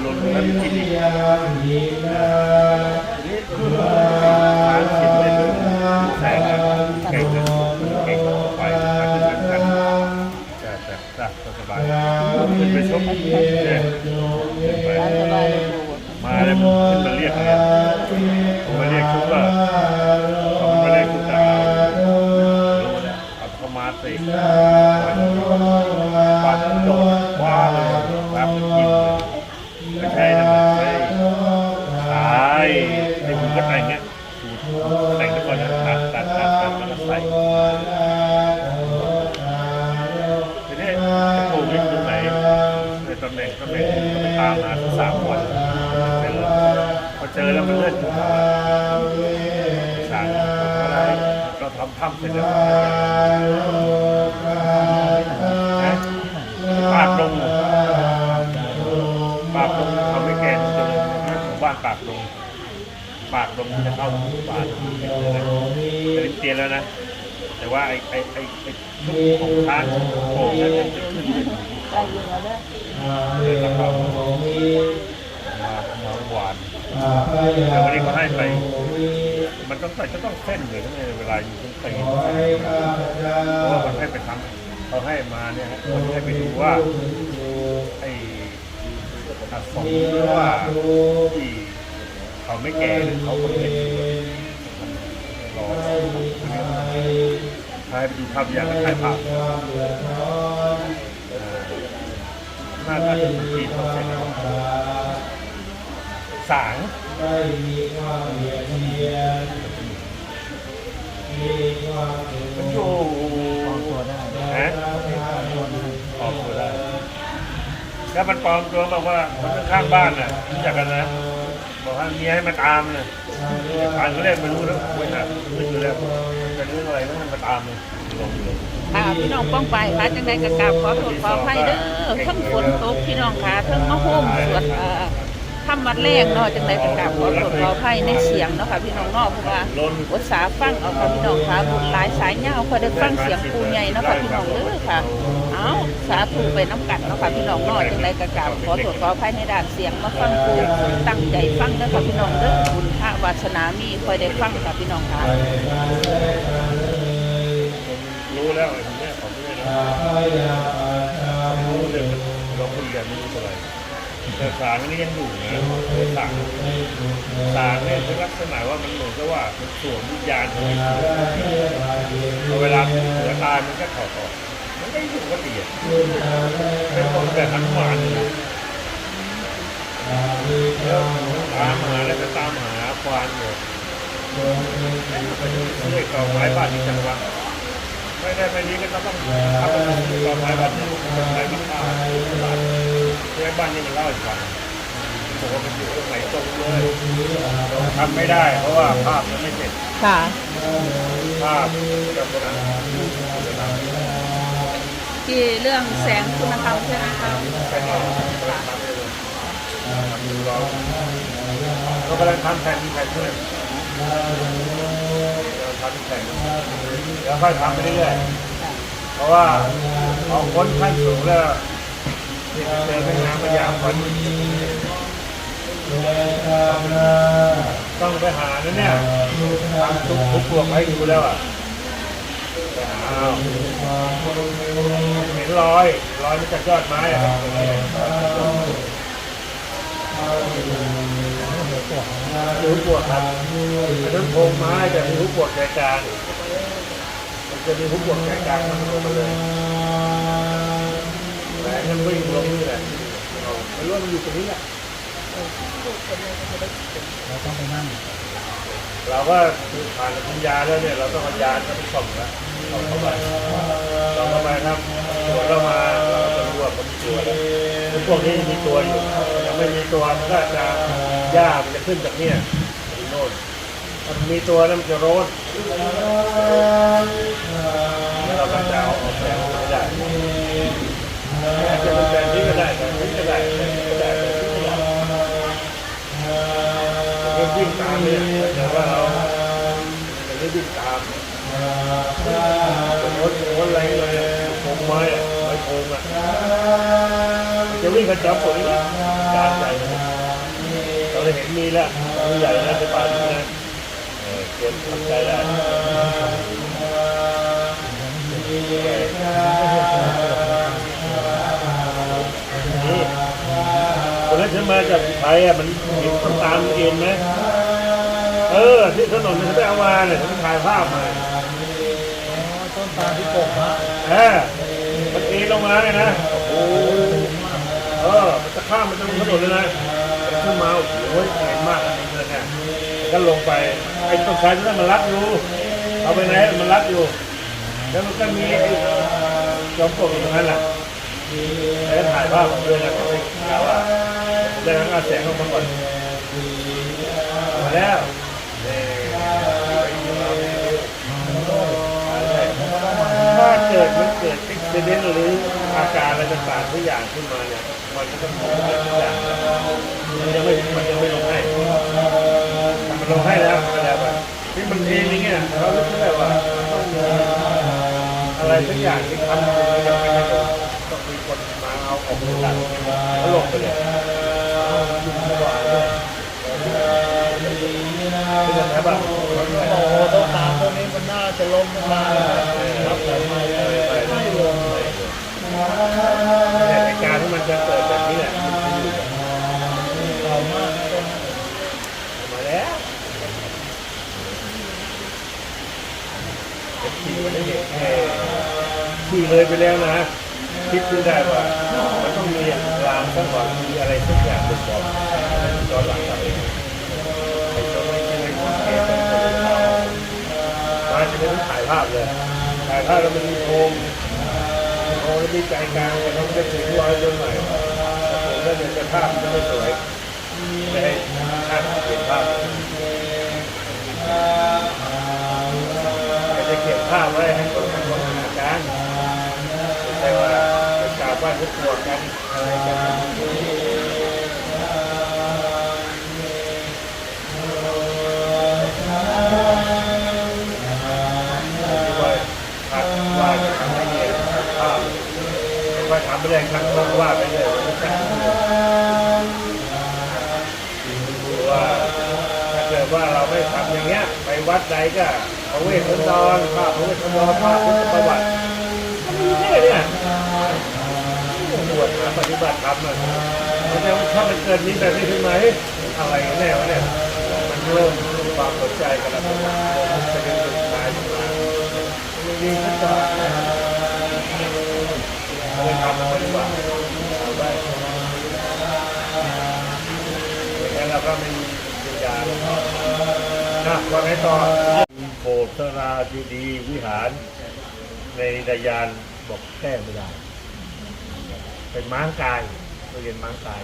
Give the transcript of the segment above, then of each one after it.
หล่นแล้วมันกินอีกทีนี้ทางขิดเลยแสงอะเก่งนะเก่งไปมาขึ้นกันกันจะจะจะสบายขึ้นไปชมเนี่ยขึ้นไปตามสบายเลยมาแล้วมันขึ้นมาเรียกเนี่ยผมมาเรียกทุกว่าผมมาเรียกทุกดาวเอาเข้ามาสิปาดโดดว้าเลยครับยิงเลยไม่ ใช่นะไม่ใช่ตายในผมก็แต่งเงี้ยแต่งแล้วก็ตัดตัดตัดตัดแล้วก็ใส่ทีนี้ไอ้โควิดตรงไหนในตำแหน่งตำแหน่งก็ไปตามหาสามวันเจอพอเจอแล้วมันเลื่อนอยู่สั่งอะไรเราทำถ้ำเสร็จแล้ว ลงจะเข้าหมู่บ้านเป็นเตียนแล้วนะ แต่ว่าไอ้ไอ้ไอ้ไอ้ลูกของช้างโป่งนั้นมันจะขึ้นไปได้ยินแล้วเด้อเดินแล้วก็มามาหวานแล้ววันนี้เขาให้ไปมันต้องใส่ก็ต้องเส้นเลยทั้งในเวลาอยู่ต้องใส่เพราะว่ามันให้ไปทำเขาให้มาเนี่ยมันให้ไปดูว่าไอ้อักษรหรือว่าที่ เขาไม่แก่หรือเขาคนเห็นรอให้ไปดูภาพอย่างถ่ายภาพน่าจะเป็นปีสองเซนสางมันอยู่ปลอมตัวได้ฮะปลอมตัวได้ แล้วมันปลอมตัวบอกว่าคนข้างๆบ้านน่ะรู้จักกันนะ บอกว่าเมียให้มาตามเลยตานก็เรียกไม่รู้แล้วไม่หาไม่รู้แล้วจะเรื่องอะไรต้องมาตามเลยค่ะพี่น้องป้องไปค่ะจังใดก็กาบขอโทษขออภัยเด้อทั้งฝนตกพี่น้องค่ะทั้งมะฮุ่มสวด เอ่อทำวัดแรกเนาะจังใดก็กราบขอโทษขออภัยในเสียงเนาะค่ะพี่น้องเนาะเพราะว่าล้นอุตสาหฟังเอาค่ะพี่น้องค่ะบุญหลายสายเงาคอยได้ฟังเสียงปูใหญ่เนาะค่ะพี่น้องเด้อค่ะเอาสาธุไปน้ำกันเนาะค่ะพี่น้องเนาะจังไดกระกราบขอตรวจขออภัยในด้านเสียงมาฟังปูตั้งใจฟังเด้อค่ะพี่น้องเด้อบุญพระวาสนามีคอยได้ฟังค่ะพี่น้องค่ะรู้แล้วไอ้คนเนี้ยของไม่ได้นะรู้เลยเราคุยกันไม่รู้เท่าไร แต่สางนี่ยังอยู่นะสางสางเนี่ยคือลักษณะว่ามันเหมือนกับว่ามันสวมวิญญาณของมันพอเวลาเสือตายมันก็ถอดออกมันก็อยู่ก็เดียดเป็นคนแบบทั้งวันเลยแล้วตามหาแล้วก็ตามหาควานอยู่ไปดูเรื่อยกองไม้บ้านที่จังหวัดไม่ได้ไม่ดีก็ต้องทำเป็นกองไม้บ้านเนี่ยไม้มะค่า เรื่องบ้านนี่มันเล่าให้ฟังบอกว่ามันอยู่ตรงไหนตรงเลยทำไม่ได้เพราะว่าภาพมันไม่เสร็จค่ะ ภาพกับคนนั้นที่เรื่องแสงคุณธรรมใช่ไหมคะไปนอนกำลังทำเลยทำดูเราเรากำลังทำแทนที่แทนเพื่อนเราทำแทนแล้วค่อยทำไปเรื่อยๆเพราะว่าเอาคนขั้นสูงแล้วนี่ เจอแม่น้ำพยามคนต้องไปหานะเนี่ยทำทุกทุกพวกให้ดูแล้วอะเห็นรอยรอยมันจากยอดไม้อะหูปวดครับอันนั้นโพงไม้จะมีหูปวดแกลางมันจะมีหูปวดแกลางมันลงมาเลย มันวิ่งลงนี่แหละไม่รู้ว่ามันอยู่ตรงนี้แหละเราต้องไปนั่งเราก็ผ่านปัญญาแล้วเนี่ยเราต้องปัญญาก็ไปส่องแล้วส่องเข้าไปส่องเข้าไปครับตัวเรามาเราจะรู้ว่ามันมีตัวแล้วพวกนี้มีตัวอยู่ยังไม่มีตัวมันก็จะหญ้ามันจะขึ้นจากเนี่ยโน่นมันมีตัวแล้วมันจะโรน แบบนี้ก็ไแบบนี้ก็ได้แบบนี้ก็ได้แบบนี้ก็ได้ก็วิ่งตามเนี่ยแต่ว่าเราแต่ไม่วิ่ตามรถรถแรงเลยผมไม้ไม้โคงอะจะวิ่งกระจับปุ๋ยการใหเราเลยเห็นมีแล้วมีใหญ่นะไปป่านนะเกินทำใจได้ คนนั้นฉันมาจากไทยอะมันเห็นต้นตาลมันเอ็นไหมเออ ที่ถนนฉันไปเอามาเนี่ยฉันถ่ายภาพมาต้นตาลที่ปกฮะเออมันเอ็นลงมาเลยนะโอ้เออมันจะข้ามมันจะลงถนนเลยนะขึ้นมาโอ้ยแข็งมากเลยเนี่ยก็ลงไปไอ้ต้นชายนั้นมันรัดอยู่เอาไปไหนมันรัดอยู่ แล้วมันก็มีไอ้จอมปลวกอยู่ตรงนั้นแหละแล้วถ่ายภาพกด้วยนะก็ไปกล่าวว่า ได้ทั้งอาแสงออกมาก่อนมาแล้วถ้าเกิดมันเกิดอุบิเหตุหรืออาการอะไรต่างๆทุกอย่างขึ้นมาเนี่ยมันก็ต้องมีอะไรทุกอย่างมันยังไม่มันยังไม่ลงให้แต่มันลงให้แล้วมันแล้วแบบที่มันเองอย่างเงี้ยเรารู้ได้ว่ามันต้องอะไรสักอย่างที่ทำมันยังไม่ได้ลงต้องมีคนมาเอาออกมาจากแล้วลงไปเลย เป็นยังไงบ้างโอ้โหต้นตาลต้นนี้มันน่าจะล้มมาครับแต่ไม่ไม่ลงเลยแต่เหตุการณ์ที่มันจะเกิดแบบนี้แหละมาแล้วขี่ไม่เห็นแค่ขี่เลยไปแล้วนะคิดดูได้ว่ามันต้องมีรางสักวันมีอะไรสักอย่างบนบอกตอนหลังกลับเองไอ้ นี้ถ่ายภาพเลยถ่ายภาพแล้วมันมีโคมโคมมีใจกลางแต่ต้องจะถึงรอยจนหน่อยผมก็จะจะภาพจะไม่สวยไม่ให้ภาพเปลี่ยนภาพจะเก็บภาพไว้ให้คนคนหานกันไม่ใช่ว่าจะกล่าวว่าจะปวกันอะไรกันว่าทักว่าจะทำให้เห็นภาพว่าทำไปเลยครั้งต้องว่าไปเลยไม่ใช่ว่าถ้าเกิดว่าเราไม่ทำอย่างเงี้ย ไป วัดใดก็พระเวสสันดรพระพระเวสสันดรพระพุทธประวัติมันมีแค่เนี่ยบวชมาปฏิบัติธรรมอะมันจะถ้ามันเกิดนี้แบบนี้ขึ้นมาเฮ้ยอะไรกันแน่วะเนี่ยมันเริ่มความสนใจกันแล้วมันจะเป็นจุดหมายมามันดีขึ้นกว่าเลยทำมันดีกว่าเอาไว้แล้วเราก็ไม่มีปัญญา นะวันไหนต่อโบสถ์สราดีดีวิหารในดายานบอกแก้ไม่ได้ เป็นม้างกายเราเรียนม้างกาย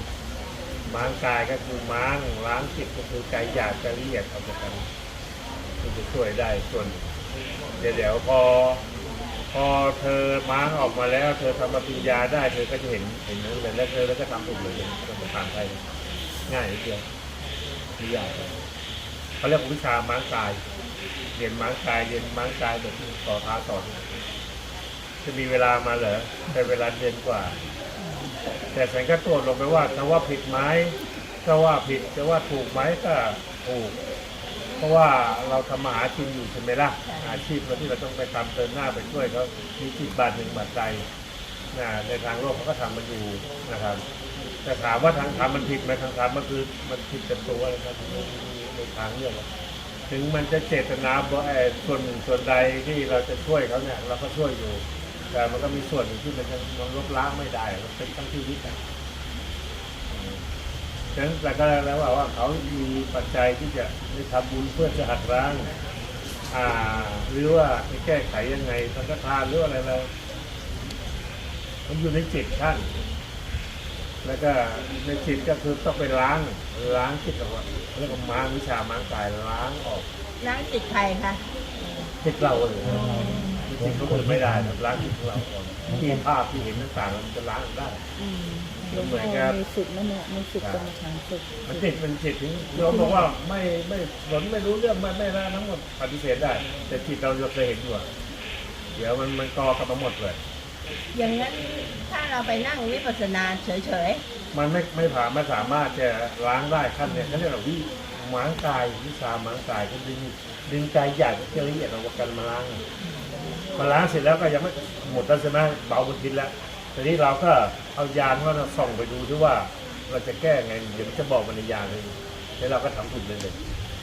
ม้างกายก็คือม้างล้างจิตก็คือใจอยากจะเอียดเอาจากกันจะช่วยได้ส่วน เดี๋ยวเดี๋ยวพอ พอเธอม้างออกมาแล้ว เธอทำปฏิญญาได้เธอก็จะเห็นเห็นนั้นเลยแล้วเธอแล้วก็ทำถูกเลยเป็นภาษาไทยง่ายเดียวไม่ยากเขาเรียกวิชาม้างกาย เรียนม้างกายเรียนม้างกายแบบที่ต่อท้าต่อจะมีเวลามาเหรอใช้เวลาเดือนกว่า แต่ฉันก็ตรวจลงไปว่าจะว่าผิดไหมจะว่าผิดจะว่าถูกไหมก็ถูก เพราะว่าเราทำมาหากินอยู่ใช่ไหมล่ะอาชีพเราที่เราต้องไปทำเตินหน้าไปช่วยเขามีจิตบาทหนึ่งบาทใจนะในทางโลกเขาก็ทำมันอยู่นะครับแต่ถามว่าทางธรรมมันผิดไหมทางธรรมมันคือมันผิดเป็นตัวนะครับ ในทางเรื่องถึงมันจะเจตนาบ่เอ่อส่วนหนึ่งส่วนใดที่เราจะช่วยเขาเนี่ยเราก็ช่วยอยู่ แต่มันก็มีส่วนหนึ่งที่มันยังมันลบล้างไม่ได้มันเป็นทั้งชีวิตอะฉะนั้นแต่ก็แล้วว่าเขามีปัจจัยที่จะได้ทำบุญเพื่อจะหัดล้างอ่าหรือว่าจะแก้ไขยังไงสังฆทานหรืออะไรเรามันอยู่ในจิตท่าน แล้วก็ในจิตก็คือต้องไปล้างล้างจิตออกแล้วก็ม้างวิชาม้างกายล้างออกล้างจิตใครคะจิตเราเลยจิตเขาอื่นไม่ได้นะล้างจิตของเราก่อนที่ภาพที่เห็นต่างๆมันจะล้างได้หลวงพ่อมีสุดนะเนี่ยมีสุดกรรมฐานสุดมันจิตมันจิตถึงเราบอกว่าไม่ไม่หลนไม่รู้เรื่องไม่ไม่ได้ทั้งหมดปฏิเสธได้ แต่จิตเราเราเคยเห็นอยู่อะเดี๋ยวมันมันกอกลับมาหมดเลย อย่างนั้นถ้าเราไปนั่งวิปัสสนาเฉยมันไม่ไม่ผ่านไม่สามารถจะล้างได้ขั้นเนี่ยเขาเรียกว่าวิหมางกายวิชาหมางกายก็ดึงดึงกายหยาบที่ละเอียดเอากันมาล้างมาล้างเสร็จแล้วก็ยังไม่หมดแล้วใช่ไหมเบาบนทินแล้วทีนี้เราก็เอายานว่าเราส่องไปดูด้วยว่าเราจะแก้ไงเดี๋ยวมันจะบอกมันในยานเลยแล้วเราก็ทำถูกเลยเลย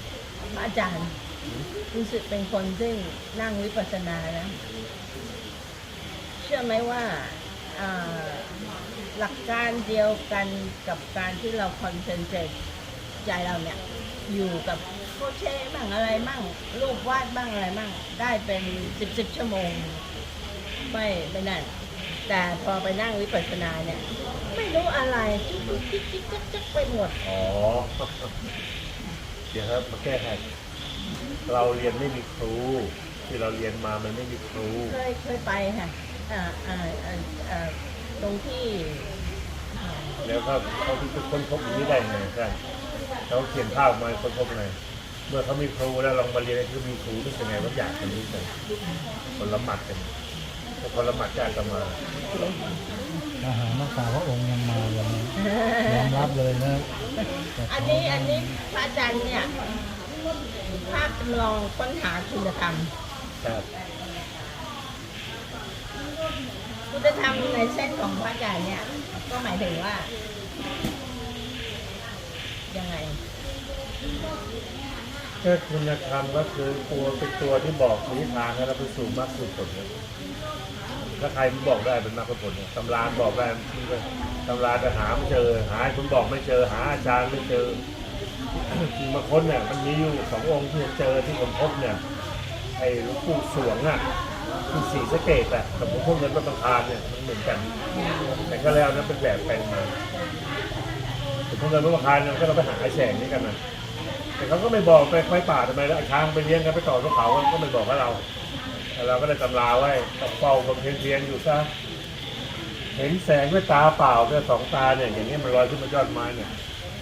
ๆพระอาจารย์ รู้สึกเป็นคนซึ่งนั่งวิปัสสนานะ เชื่อไหมว่าอ่าหลักการเดียวกันกับการที่เราคอนเซนเทรตใจเราเนี่ย อยู่กับโคเช่บ้างอะไรบ้างรูปวาดบ้างอะไรบ้างได้เป็นสิบสิบชั่วโมง ไม่ไม่นั่น แต่พอไปนั่งวิปัสสนาเนี่ย ไม่รู้อะไรจิ๊กจิ๊กจิ๊กจิ๊กจิ๊กไปหมด อ๋อ เดี๋ยวครับมาแก้ไขเราเรียนไม่มีครู ที่เราเรียนมามันไม่มีครู เคยเคยไปค่ะอ่าอ่าอ่าอ่า ตรงที่อ่าแล้วก็เขาที่จะค้นพบอย่างนี้ได้ไงใช่เขาเขียนภาพมาค้นพบไงเมื่อเขามีครูแล้วลองมาเรียนที่มีครูนี่เป็นไงว่าอยากกันนี้กันคนละหมัดกันแต่คนละหมัดจะจะมาอาหารรักษาพระองค์ยังมาอย่างนี้ยอมรับเลยนะแต่อันนี้อันนี้พระอาจารย์เนี่ยภาพจำลองค้นหาคุณธรรม คุณธรรมในเส้นของพระอาจารย์เนี่ย ก็หมายถึงว่า ยังไงก็คุณธรรมก็คือตัวเป็นตัวที่บอกทิศทางให้เราไปสู่มรรคสู่ผลนะถ้าใครมันบอกได้เป็นมรรคผลเนี่ยตำราบอกได้มันก็ตำราจะหาไม่เจอ หาคุณบอกไม่เจอ หาอาจารย์ไม่เจอจริงบางคนเนี่ยมันมีอยู่สององค์ที่เจอที่ผมพบเนี่ยไอ้หลวงปู่สวงอะ สีสะเกตอะกับหลวงพ่อเงินพระประธานเนี่ยมันเหมือนกัน แต่ก็แล้วนั้นเป็นแบบแปลงมาหลวงพ่อเงินพระประธานเนี่ยก็เราไปหาไอ้แสงนี่กันนะแต่เขาก็ไม่บอกไปไฟป่าทำไมแล้วไอ้ช้างไปเลี้ยงกันไปต่อภูเขาก็ไม่บอกให้เราแต่เราก็ได้ตำราไว้ต้องเฝ้าบำเพ็ญเพียรอยู่ซะเห็นแสงด้วยตาเปล่าด้วยสองตาเนี่ยอย่างนี้มันลอยขึ้นมายอดไม้เนี่ย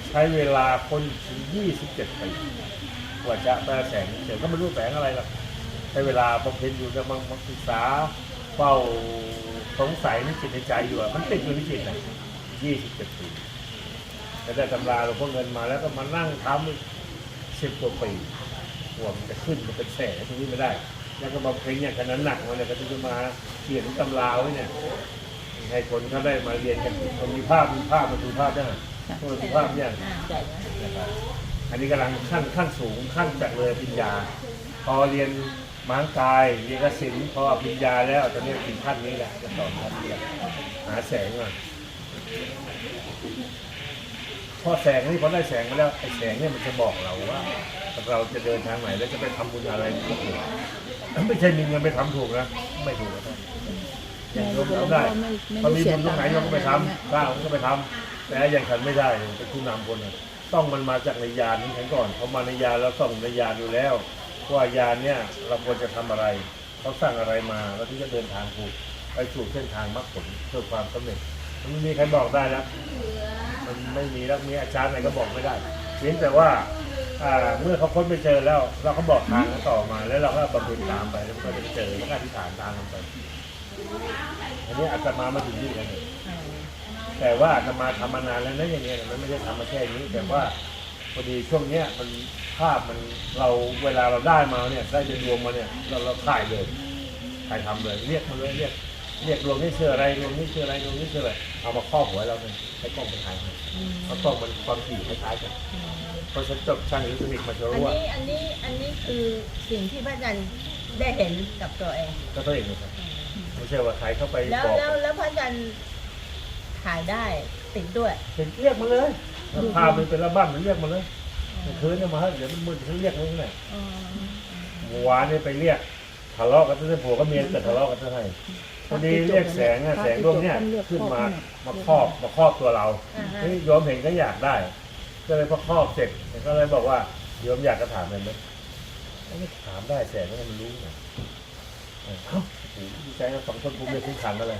ใช้เวลาคนถึง27ปีกว่าจะได้แสงเดี๋ยวก็ไม่รู้แสงอะไรหรอก ใช้เวลาบำเพ็ญอยู่จะมามาศึกษาเฝ้าสงสัยในจิตในใจอยู่อะมันติดอยู่ในจิตนะ27ปีแต่ได้ตำราหลวงพ่อเงินมาแล้วก็มานั่งทำสิบกว่าปีกว่ามันจะขึ้นมันเป็นแสงตรงนี้ไม่ได้ แล้วก็บำเพ็ญอย่างขนาดหนักมันเนี่ยก็จะมาเขียนตำราไว้เนี่ยให้คนเขาได้มาเรียนกันมันมีภาพมีภาพมาดูภาพได้ตัวดูภาพเนี่ยอ่าใจนะนะครับอันนี้กำลังขั้นขั้นสูงขั้นจากเลยปริญญา พอเรียน ม้างกายเรีกสินพอปิญญาแล้วตอนนี้ถึงขั้นนี้แหละจะสอนขั้นหละหาแสงอะพอแสงนี่พอได้แสงมาแล้วไอ้แสงเนี่ยมันจะบอกเราว่า เราจะเดินทางไหนแล้วจะไปทำบุญอะไรก็ถูกไม่ใช่มีเงินไปทำถูกนะไม่ถูกนะอย่างโยมทำได้พอมีบุญตรงไหนเราก็ไปทำสร้างก็ไปทำแต่อย่างฉันไม่ได้เป็นผู้นำคนต้องมันมาจากในยานนี้ฉันก่อนเขามาในยานแล้วต้องในยานอยู่แล้ว ว่ายานเนี่ยเราควรจะทำอะไรเขาสร้างอะไรมาแล้วที่จะเดินทางถูกไปสู่เส้นทางมรรคผลเพื่อความสำเร็จมันไม่มีใครบอกได้แล้วมันไม่มีแล้วมีอาจารย์ไหนก็บอกไม่ได้เพียงแต่ว่าเมื่อเขาค้นไปเจอแล้ว เราก็บอกทางต่อมา แล้วเราก็บำเพ็ญตามไปแล้วก็จะเจอแล้วก็อธิษฐานตามกันไปอันนี้อาจจะมามาถึงที่แล้วเนี่ยอ่าแต่ว่าอาตมาทำมานานแล้วนะอย่างเงี้ยมันไม่ได้ทำมาแค่นี้แต่ว่า พอดีช่วงเนี้ยมันภาพมันเราเวลาเราได้มาเนี่ยได้เป็นรวมมาเนี่ยเราเราถ่ายเลยถ่ายทำเลยเรียกมาเลยเรียกเรียกรวมนี่ชื่ออะไรรวมนี่ชื่ออะไรรวมนี่ชื่ออะไรเอามาครอบหัวเราเลยให้กล้องไปถ่ายให้เพราะกล้องมันความถี่คล้ายๆกันเพราะฉันจบช่างอิเล็กทรอนิกส์มาจะอันรู้ว่านี้อันนี้อันนี้คือสิ่งที่พระอาจารย์ได้เห็นกับตัวเอง ก็ตัวเองนะครับไม่ใช่ว่าใครเข้าไปแล้วบอกแล้วแล้วพระอาจารย์ถ่ายได้ ติดด้วย เห็นเรียกมาเลยภาพมันเป็นระบ้านมันเรียกมาเลยเมื่อคืนเนี่ยมาให้เดี๋ยวมันมืดฉันเรียกมาเลยอ๋อเมื่อวานเนี่ยไปเรียกทะเลาะกันตั้งแต่ผัวกับเมียเกิดทะเลาะกันตั้งแต่พอดีเรียกแสงอะแสงดวงเนี่ยขึ้นมามาครอบมาครอบตัวเราอ่าฮะเฮ้ยโยมเห็นก็อยากได้ ก็เลยพอครอบเสร็จก็เลยบอกว่าโยมอยากจะถามอะไรไหมไม่ถามได้แสงก็มันรู้ไงเอ้าโอ้โหดีใจนะสองคนภูมิใจขึ้นขันมาเลย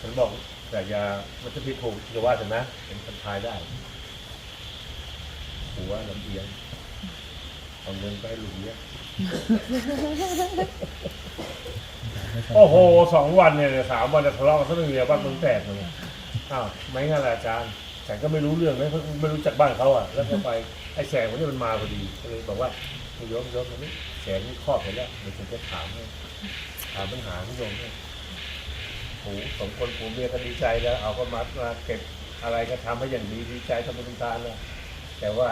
ฉันบอก แต่ยามันจะผิดถูกอย่าว่าฉันนะเป็นคนทายได้ หัวลำเอียงเอาเงินไปให้ลูกเลี้ยโอ้โหสองวันเนี่ยสามวันจะทะเลาะกันซะไม่มีบ้านมึงแตกเลยอ้าวไม่งั้นละอาจารย์ฉันก็ไม่รู้เรื่องนะเขาไม่รู้จักบ้านเขาอะ แล้วก็ไปไอ้แสงวันนี้มันมาพอดีก็เลยบอกว่าโยมโยมมันนี้แสงนี่ครอบไปแล้วเดี๋ยวฉันจะถามให้ถามปัญหาที่โยมเนี่ย หสองคนผัวเมียก็ดีใจแล้ว เอาก็มามาเก็บอะไรก็ทำให้อย่างดีดีใจทำเป็นทานแล้วแต่ว่า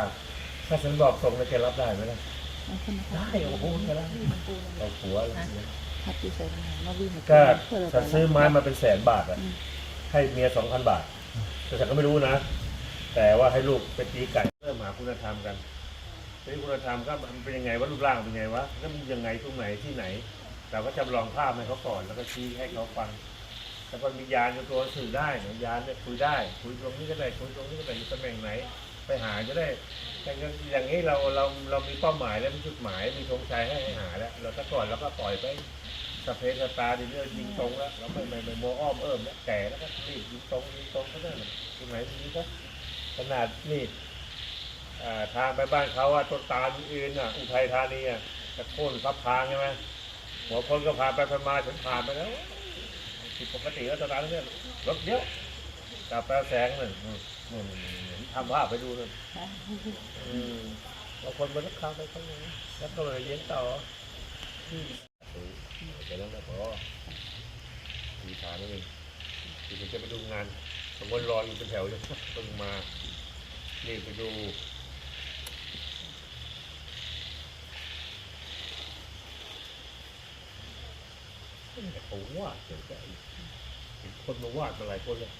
ถ้าฉันบอกตรงแล้วแกรับได้ไหมล่ะได้โอ้โหแกรับเอาผัวอะไรอย่างเงี้ยฮัตติใส่มาวิ่งก็ฉันซื้อไม้มาเป็นแสนบาทอะให้เมียสองพันบาท แต่ฉันก็ไม่รู้นะ แต่ว่าให้ลูกไปตีไก่เริ่มหาคุณธรรมกันทีนี้คุณธรรมก็มันเป็นยังไงว่ารูปร่างเป็นยังไงวะแล้วมันยังไงตรงไหนที่ไหน เราก็จำลองภาพให้เขาก่อนแล้วก็ชี้ให้เขาฟัง แต่พอมียานตัวสื่อได้เนี่ยยานเนี่ยคุยได้ คุยตรงนี้ก็ได้คุยตรงนี้ก็ได้อยู่ตำแหน่งไหน ไปหาจะได้อย่างอย่างนี้เราเราเรามีเป้าหมายแล้วมีจุดหมายมีธงชัยให้ให้หาแล้ว เราถ้าก่อนเราก็ปล่อยไปสเปซสตาดีเรื่อยยิงตรงแล้วเราไม่ไม่ไม่โมอ้อมเอิ่มแล้วแก่แล้วก็รีบยิงตรงยิงตรงก็ได้นะตรงไหนตรงนี้ก็ขนาดนี่ทางไปบ้านเขาอะต้นตาลอื่นอะอุทัยธานีอะตะโค่นทับทางใช่ไหมหัวคนก็ผ่านไปผ่านมาฉันผ่านไปแล้ว ผิดปกติก็ต้นตาลเนี่ยรถเยอะกลับไปแสงหนึ่งอืมอืมทำภาพไปดูเลยอืมบางคนมันก็เข้าไปข้างในแล้วก็เลยเลี้ยงต่อแค่นั้นแหละพอมีฐานนั่นเองคือจะไปดูงานสมมติรออยู่เป็นแถวเลยเพิ่งมา นี่ไปดู เขาวาดเห็นใจเห็นคนมาวาดมาหลายคนเลย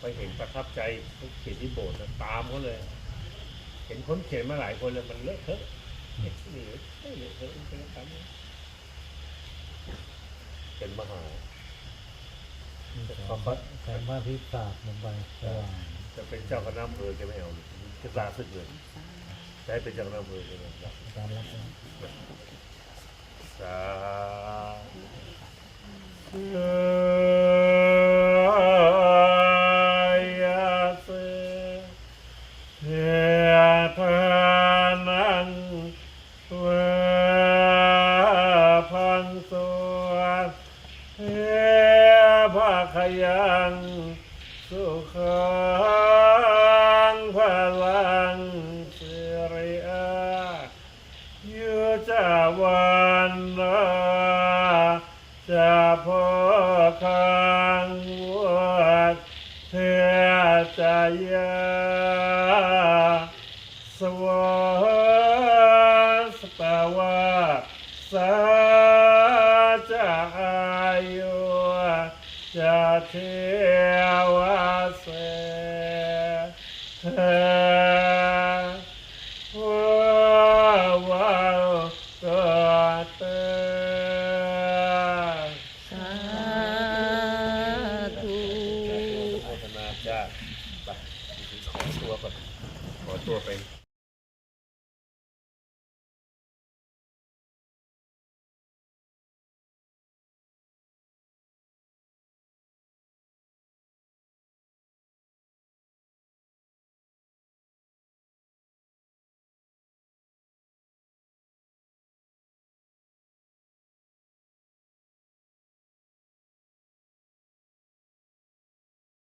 ไปเห็นประทับใจเขาเขียนที่โบสถ์นะตามเขาเลย เห็นคนเขียนมาหลายคนเลยมันเลอะเทอะนี่ไม่เลอะเทอะเป็นคำเป็นมหาแสงพระอาทิตย์สาดลงไปสว่างจะเป็นเจ้าคณะอำเภอจะไม่เอาจะลาสึกเลยจะให้เป็นเจ้าคณะอำเภอใช่ไหมครับการรับสาธุ ยาเสเทียพานัง จ